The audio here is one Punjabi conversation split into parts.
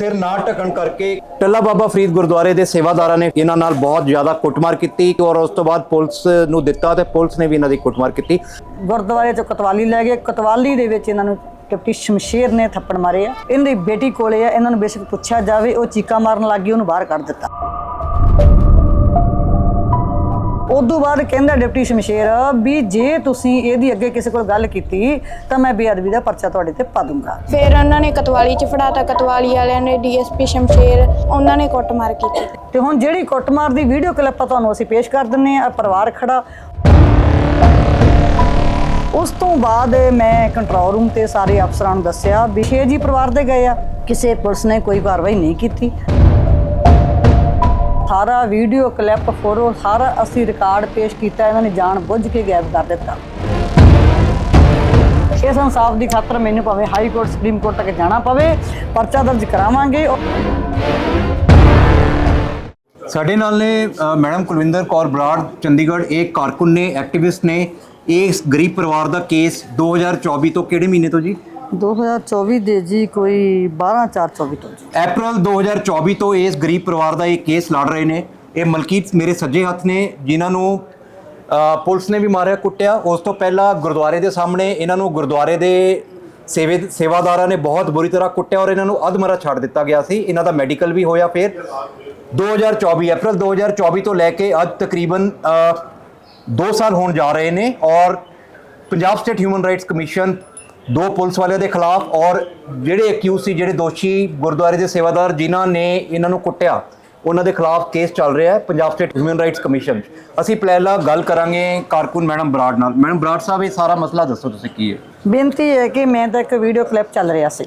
ਸਿਰ ਨਾ ਢਕਣ ਕਰਕੇ ਟੱਲਾ ਬਾਬਾ ਫਰੀਦ ਗੁਰਦੁਆਰੇ ਦੇ ਸੇਵਾਦਾਰਾਂ ਨੇ ਇਹਨਾਂ ਨਾਲ ਬਹੁਤ ਜ਼ਿਆਦਾ ਕੁੱਟਮਾਰ ਕੀਤੀ ਔਰ ਉਸ ਤੋਂ ਬਾਅਦ ਪੁਲਿਸ ਨੂੰ ਦਿੱਤਾ ਤੇ ਪੁਲਿਸ ਨੇ ਵੀ ਇਹਨਾਂ ਦੀ ਕੁੱਟਮਾਰ ਕੀਤੀ। ਗੁਰਦੁਆਰੇ ਚ ਕਤਵਾਲੀ ਲੈ ਗਏ। ਕਤਵਾਲੀ ਦੇ ਵਿੱਚ ਇਹਨਾਂ ਨੂੰ ਡਿਪਟੀ ਸ਼ਮਸ਼ੇਰ ਨੇ ਥੱਪੜ ਮਾਰੇ ਆ। ਇਹਨਾਂ ਦੀ ਬੇਟੀ ਕੋਲੇ ਆ। ਇਹਨਾਂ ਨੂੰ ਬੇਸ਼ੱਕ ਪੁੱਛਿਆ ਜਾਵੇ, ਉਹ ਚੀਕਾ ਮਾਰਨ ਲੱਗ ਗਈ, ਉਹਨੂੰ ਬਾਹਰ ਕੱਢ ਦਿੱਤਾ। ਉਦੋਂ ਬਾਅਦ ਕਹਿੰਦਾ ਡਿਪਟੀ ਸ਼ਮਸ਼ੇਰ ਵੀ ਜੇ ਤੁਸੀਂ ਇਹਦੀ ਅੱਗੇ ਕਿਸੇ ਕੋਲ ਗੱਲ ਕੀਤੀ ਤਾਂ ਮੈਂ ਬੇਅਦਬੀ ਦਾ ਪਰਚਾ ਤੁਹਾਡੇ ਤੇ ਪਾ ਦੂੰਗਾ। ਫਿਰ ਉਹਨਾਂ ਨੇ ਕਤਵਾਲੀ ਚ ਫੜਾਤਾ ਕਤਵਾਲੀ ਵਾਲਿਆਂ ਨੇ ਡੀਐਸਪੀ ਸ਼ਮਸ਼ੇਰ ਉਹਨਾਂ ਨੇ ਕੁੱਟਮਾਰ ਕੀਤੀ। ਤੇ ਹੁਣ ਜਿਹੜੀ ਕੁੱਟਮਾਰ ਦੀ ਵੀਡੀਓ ਕਲਿੱਪ ਤੁਹਾਨੂੰ ਅਸੀਂ ਪੇਸ਼ ਕਰ ਦਿੰਨੇ ਆ ਪਰਿਵਾਰ ਖੜਾ। ਉਸ ਤੋਂ ਬਾਅਦ ਮੈਂ ਕੰਟਰੋਲ ਰੂਮ ਤੇ ਸਾਰੇ ਅਫਸਰਾਂ ਨੂੰ ਦੱਸਿਆ ਵੀ ਛੇ ਜੀ ਪਰਿਵਾਰ ਦੇ ਗਏ ਆ। ਕਿਸੇ ਪੁਲਿਸ ਨੇ ਕੋਈ ਕਾਰਵਾਈ ਨਹੀਂ ਕੀਤੀ। ਸਾਰਾ ਵੀਡੀਓ ਕਲਿੱਪ ਫੋਟੋ ਸਾਰਾ ਅਸੀਂ ਰਿਕਾਰਡ ਪੇਸ਼ ਕੀਤਾ, ਇਹਨਾਂ ਨੇ ਜਾਣ ਬੁੱਝ ਕੇ ਗਾਇਬ ਕਰ ਦਿੱਤਾ। ਇਸ ਇਨਸਾਫ ਦੀ ਖਾਤਰ ਮੈਨੂੰ ਭਾਵੇਂ ਹਾਈ ਕੋਰਟ ਸੁਪਰੀਮ ਕੋਰਟ ਤੱਕ ਜਾਣਾ ਪਵੇ, ਪਰਚਾ ਦਰਜ ਕਰਾਵਾਂਗੇ। ਸਾਡੇ ਨਾਲ ਨੇ ਮੈਡਮ ਕੁਲਵਿੰਦਰ ਕੌਰ ਬਰਾੜ, ਚੰਡੀਗੜ੍ਹ ਇੱਕ ਕਾਰਕੁਨ ਨੇ। ਐਕਟਿਵਿਸਟ ਨੇ ਇਸ ਗਰੀਬ ਪਰਿਵਾਰ ਦਾ ਕੇਸ 2024 ਤੋਂ ਕਿਹੜੇ ਮਹੀਨੇ ਤੋਂ ਜੀ? 2024 ਦੇ ਜੀ ਕੋਈ 12 4 24 ਤੋਂ ਜੀ। ਅਪ੍ਰੈਲ 2024 ਤੋਂ ਇਸ ਗਰੀਬ ਪਰਿਵਾਰ ਦਾ ਇਹ ਕੇਸ ਲੜ ਰਹੇ ਨੇ। ਇਹ ਮਲਕੀਤ ਮੇਰੇ ਸੱਜੇ ਹੱਥ ਨੇ, ਜਿਨ੍ਹਾਂ ਨੂੰ ਪੁਲਿਸ ਨੇ ਵੀ ਮਾਰਿਆ, ਕੁੱਟਿਆ। ਉਸ ਤੋਂ ਪਹਿਲਾਂ ਗੁਰਦੁਆਰੇ ਦੇ ਸਾਹਮਣੇ ਇਹਨਾਂ ਨੂੰ ਗੁਰਦੁਆਰੇ ਦੇ ਸੇਵੇ, ਸੇਵਾਦਾਰਾਂ ਨੇ ਬਹੁਤ ਬੁਰੀ ਤਰ੍ਹਾਂ ਕੁੱਟਿਆ ਔਰ ਇਹਨਾਂ ਨੂੰ ਅਧਮਰਾ ਛੱਡ ਦਿੱਤਾ ਗਿਆ ਸੀ। ਇਹਨਾਂ ਦਾ ਮੈਡੀਕਲ ਵੀ ਹੋਇਆ ਫਿਰ। 2024 ਅਪ੍ਰੈਲ 2024 ਤੋਂ ਲੈ ਕੇ ਅੱਜ ਤਕਰੀਬਨ 2 ਸਾਲ ਹੋਣ ਜਾ ਰਹੇ ਨੇ ਔਰ Punjab state human rights commission ਦੋ ਪੁਲਿਸ ਵਾਲਿਆਂ ਦੇ ਖਿਲਾਫ ਔਰ ਜਿਹੜੇ ਅਕਿਊਜ਼ ਸੀ, ਜਿਹੜੇ ਦੋਸ਼ੀ ਗੁਰਦੁਆਰੇ ਦੇ ਸੇਵਾਦਾਰ ਜਿਨ੍ਹਾਂ ਨੇ ਇਹਨਾਂ ਨੂੰ ਕੁੱਟਿਆ, ਉਹਨਾਂ ਦੇ ਖਿਲਾਫ ਕੇਸ ਚੱਲ ਰਿਹਾ ਹੈ, Punjab state human rights commission 'ਚ। ਅਸੀਂ ਪਹਿਲਾਂ ਗੱਲ ਕਰਾਂਗੇ ਕਾਰਕੁਨ ਮੈਡਮ ਬਰਾੜ ਨਾਲ। ਮੈਡਮ ਬਰਾੜ ਸਾਹਿਬ, ਇਹ ਸਾਰਾ ਮਸਲਾ ਦੱਸੋ ਤੁਸੀਂ ਕੀ ਹੈ? ਬੇਨਤੀ ਹੈ ਕਿ ਮੈਂ ਤਾਂ ਇੱਕ ਵੀਡੀਓ ਕਲਿੱਪ ਚੱਲ ਰਿਹਾ ਸੀ।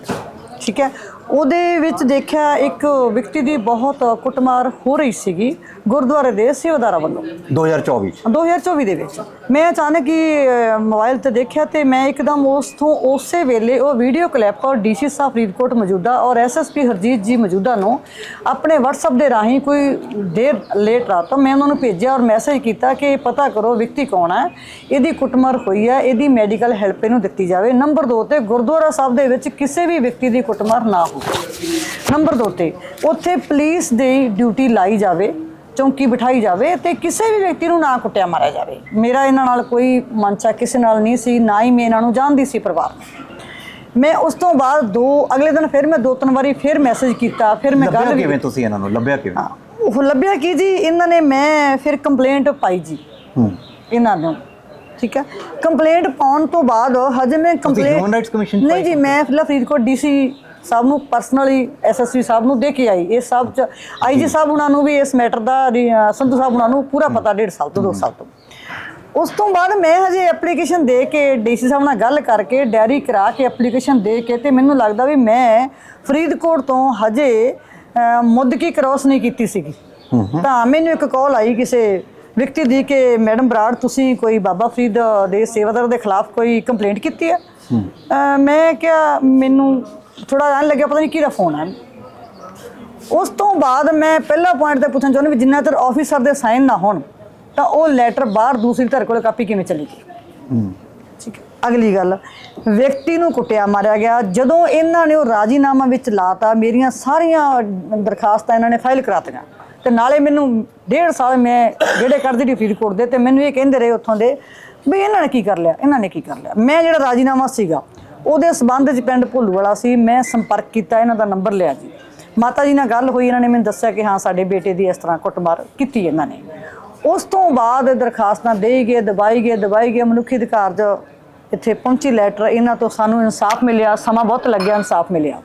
ਠੀਕ ਹੈ? ਉਹਦੇ ਵਿੱਚ ਦੇਖਿਆ ਇੱਕ ਵਿਅਕਤੀ ਦੀ ਬਹੁਤ ਕੁੱਟਮਾਰ ਹੋ ਰਹੀ ਸੀਗੀ। ਗੁਰਦੁਆਰੇ ਦੇ ਸੇਵਾਦਾਰਾਂ ਵੱਲੋਂ? 2024 'ਚ। 2024 ਦੇ ਵਿੱਚ। ਮੈਂ ਅਚਾਨਕ ਹੀ ਮੋਬਾਈਲ ਤੇ ਦੇਖਿਆ ਤੇ ਮੈਂ ਇੱਕਦਮ ਉਸ ਤੋਂ ਉਸੇ ਵੇਲੇ ਉਹ ਵੀਡੀਓ ਕਲਿੱਪ ਔਰ ਡੀਸੀ ਸਾਹਿਬ ਫਰੀਦਕੋਟ ਮੌਜੂਦਾ ਔਰ ਐਸਐਸਪੀ ਹਰਜੀਤ ਜੀ ਮੌਜੂਦਾ ਨੂੰ ਆਪਣੇ WhatsApp ਦੇ ਰਾਹੀਂ ਕੋਈ ਦੇਰ ਲੇਟ ਰਾਤ ਤੋਂ ਮੈਂ ਉਹਨਾਂ ਨੂੰ ਭੇਜਿਆ ਔਰ ਮੈਸੇਜ ਕੀਤਾ ਕਿ ਪਤਾ ਕਰੋ ਵਿਅਕਤੀ ਕੌਣ ਹੈ ਇਹਦੀ ਕੁੱਟਮਾਰ ਹੋਈ ਹੈ ਇਹਦੀ ਮੈਡੀਕਲ ਹੈਲਪ ਇਹਨੂੰ ਦਿੱਤੀ ਜਾਵੇ। ਨੰਬਰ 2 ਤੇ ਗੁਰਦੁਆਰਾ ਸਾਹਿਬ ਦੇ ਵਿੱਚ ਕਿਸੇ ਵੀ ਵਿਅਕਤੀ ਦੀ ਕੁੱਟਮਾਰ ਨਾ ਹੋਵੇ। ਨੰਬਰ 2 ਤੇ ਉੱਥੇ ਪੁਲਿਸ ਦੀ ਡਿਊਟੀ ਲਾਈ ਜਾਵੇ। ਚੌਂਕੀ ਬਿਠਾਈ ਜਾਵੇ ਤੇ ਕਿਸੇ ਵੀ ਵਿਅਕਤੀ ਨੂੰ ਨਾ ਕੁੱਟਿਆ ਮਾਰਿਆ ਜਾਵੇ। ਮੇਰਾ ਇਹਨਾਂ ਨਾਲ ਕੋਈ ਮਨਚਾ ਕਿਸੇ ਨਾਲ ਨਹੀਂ ਸੀ ਨਾ ਹੀ ਮੈਂ ਇਹਨਾਂ ਨੂੰ ਜਾਣਦੀ ਸੀ ਪਰਿਵਾਰ। ਮੈਂ ਉਸ ਤੋਂ ਬਾਅਦ ਦੋ ਅਗਲੇ ਦਿਨ ਫਿਰ ਮੈਂ ਦੋ ਤਿੰਨ ਵਾਰੀ ਫਿਰ ਮੈਸੇਜ ਕੀਤਾ ਫਿਰ ਮੈਂ ਗੱਲ ਕਿਵੇਂ ਤੁਸੀਂ ਇਹਨਾਂ ਨੂੰ? ਲੱਭਿਆ ਕਿਵੇਂ? ਉਹ ਲੱਭਿਆ ਕੀ ਜੀ? ਇਹਨਾਂ ਨੇ ਮੈਂ ਫਿਰ ਕੰਪਲੇਂਟ ਪਾਈ ਜੀ। ਹੂੰ। ਇਹਨਾਂ ਨੂੰ ਠੀਕ ਹੈ? ਕੰਪਲੇਂਟ ਪਾਉਣ ਤੋਂ ਬਾਅਦ ਹਜੇ ਮੈਂ ਕੰਪਲੇਂਟ ਨਹੀਂ ਜੀ ਮੈਂ ਫਿਲਹਾਲ ਫਰੀਦਕੋਟ ਡੀਸੀ ਸਾਹਿਬ ਨੂੰ ਪਰਸਨਲੀ ਐਸਐਸਪੀ ਸਾਹਿਬ ਨੂੰ ਦੇ ਕੇ ਆਈ। ਇਹ ਸਭ ਚ ਆਈਜੀ ਸਾਹਿਬ ਉਹਨਾਂ ਨੂੰ ਵੀ ਇਸ ਮੈਟਰ ਦਾ ਸੰਧੂ ਸਾਹਿਬ ਉਹਨਾਂ ਨੂੰ ਪੂਰਾ ਪਤਾ ਡੇਢ ਸਾਲ ਤੋਂ ਦੋ ਸਾਲ ਤੋਂ। ਉਸ ਤੋਂ ਬਾਅਦ ਮੈਂ ਹਜੇ ਐਪਲੀਕੇਸ਼ਨ ਦੇ ਕੇ ਡੀਸੀ ਸਾਹਿਬ ਨਾਲ ਗੱਲ ਕਰਕੇ ਡੈਰੀ ਕਰਾ ਕੇ ਐਪਲੀਕੇਸ਼ਨ ਦੇ ਕੇ ਤੇ ਮੈਨੂੰ ਲੱਗਦਾ ਵੀ ਮੈਂ ਫਰੀਦਕੋਟ ਤੋਂ ਹਜੇ ਮੁੱਦਕੀ ਕ੍ਰੋਸ ਨਹੀਂ ਕੀਤੀ ਸੀਗੀ। ਤਾਂ ਮੈਨੂੰ ਇੱਕ ਕਾਲ ਆਈ ਕਿਸੇ ਵਿਅਕਤੀ ਦੀ ਕਿ ਮੈਡਮ ਬਰਾੜ ਤੁਸੀਂ ਕੋਈ ਬਾਬਾ ਫਰੀਦ ਦੇ ਸੇਵਾਦਾਰ ਦੇ ਖਿਲਾਫ ਕੋਈ ਕੰਪਲੇਂਟ ਕੀਤੀ ਹੈ? ਮੈਂ ਕਿਹਾ ਮੈਨੂੰ ਥੋੜਾ ਐਂ ਲੱਗਿਆ ਪਤਾ ਨਹੀਂ ਕਿਹਦਾ ਫੋਨ ਹੈ ਉਸ ਤੋਂ ਬਾਅਦ ਮੈਂ ਪਹਿਲਾ ਪੁਆਇੰਟ ਤੇ ਪੁੱਛਣਾ ਚਾਹੁੰਦੀ ਵੀ ਜਿੰਨਾ ਚਿਰ ਆਫੀਸਰ ਦੇ ਸਾਈਨ ਨਾ ਹੋਣ ਤਾਂ ਉਹ ਲੈਟਰ ਬਾਹਰ ਦੂਸਰੀ ਧਿਰ ਕੋਲ ਕਾਪੀ ਕਿਵੇਂ ਚਲੀ ਗਈ? ਠੀਕ ਹੈ ਅਗਲੀ ਗੱਲ ਵਿਅਕਤੀ ਨੂੰ ਕੁੱਟਿਆ ਮਾਰਿਆ ਗਿਆ। ਜਦੋਂ ਇਹਨਾਂ ਨੇ ਉਹ ਰਾਜੀਨਾਮਾ ਵਿੱਚ ਲਾਤਾ ਮੇਰੀਆਂ ਸਾਰੀਆਂ ਦਰਖਾਸਤਾਂ ਇਹਨਾਂ ਨੇ ਫਾਈਲ ਕਰਾਤੀਆਂ ਤੇ ਨਾਲੇ ਮੈਨੂੰ ਡੇਢ ਸਾਲ ਮੈਂ ਜਿਹੜੇ ਕਰਦੀ ਰਹੀ ਫਰੀਦਕੋਟ ਦੇ ਤੇ ਮੈਨੂੰ ਇਹ ਕਹਿੰਦੇ ਰਹੇ ਉੱਥੋਂ ਦੇ ਵੀ ਇਹਨਾਂ ਨੇ ਕੀ ਕਰ ਲਿਆ ਇਹਨਾਂ ਨੇ ਕੀ ਕਰ ਲਿਆ। ਮੈਂ ਜਿਹੜਾ ਰਾਜੀਨਾਮਾ ਸੀਗਾ ਉਹਦੇ ਸਬੰਧ 'ਚ ਪਿੰਡ ਭੁੱਲੂਵਾਲਾ ਸੀ, ਮੈਂ ਸੰਪਰਕ ਕੀਤਾ, ਇਹਨਾਂ ਦਾ ਨੰਬਰ ਲਿਆ ਜੀ। ਮਾਤਾ ਜੀ ਨਾਲ ਗੱਲ ਹੋਈ, ਇਹਨਾਂ ਨੇ ਮੈਨੂੰ ਦੱਸਿਆ ਕਿ ਹਾਂ, ਸਾਡੇ ਬੇਟੇ ਦੀ ਇਸ ਤਰ੍ਹਾਂ ਕੁੱਟਮਾਰ ਕੀਤੀ ਇਹਨਾਂ ਨੇ। ਉਸ ਤੋਂ ਬਾਅਦ ਦਰਖਾਸਤਾਂ ਦੇਈ ਗਏ, ਦਬਾਈ ਗਏ ਦਬਾਈ ਗਏ, ਮਨੁੱਖੀ ਅਧਿਕਾਰ ਜੋ ਇੱਥੇ ਪਹੁੰਚੀ ਲੈਟਰ ਇਹਨਾਂ ਤੋਂ ਸਾਨੂੰ ਇਨਸਾਫ ਮਿਲਿਆ, ਸਮਾਂ ਬਹੁਤ ਲੱਗਿਆ, ਇਨਸਾਫ ਮਿਲਿਆ।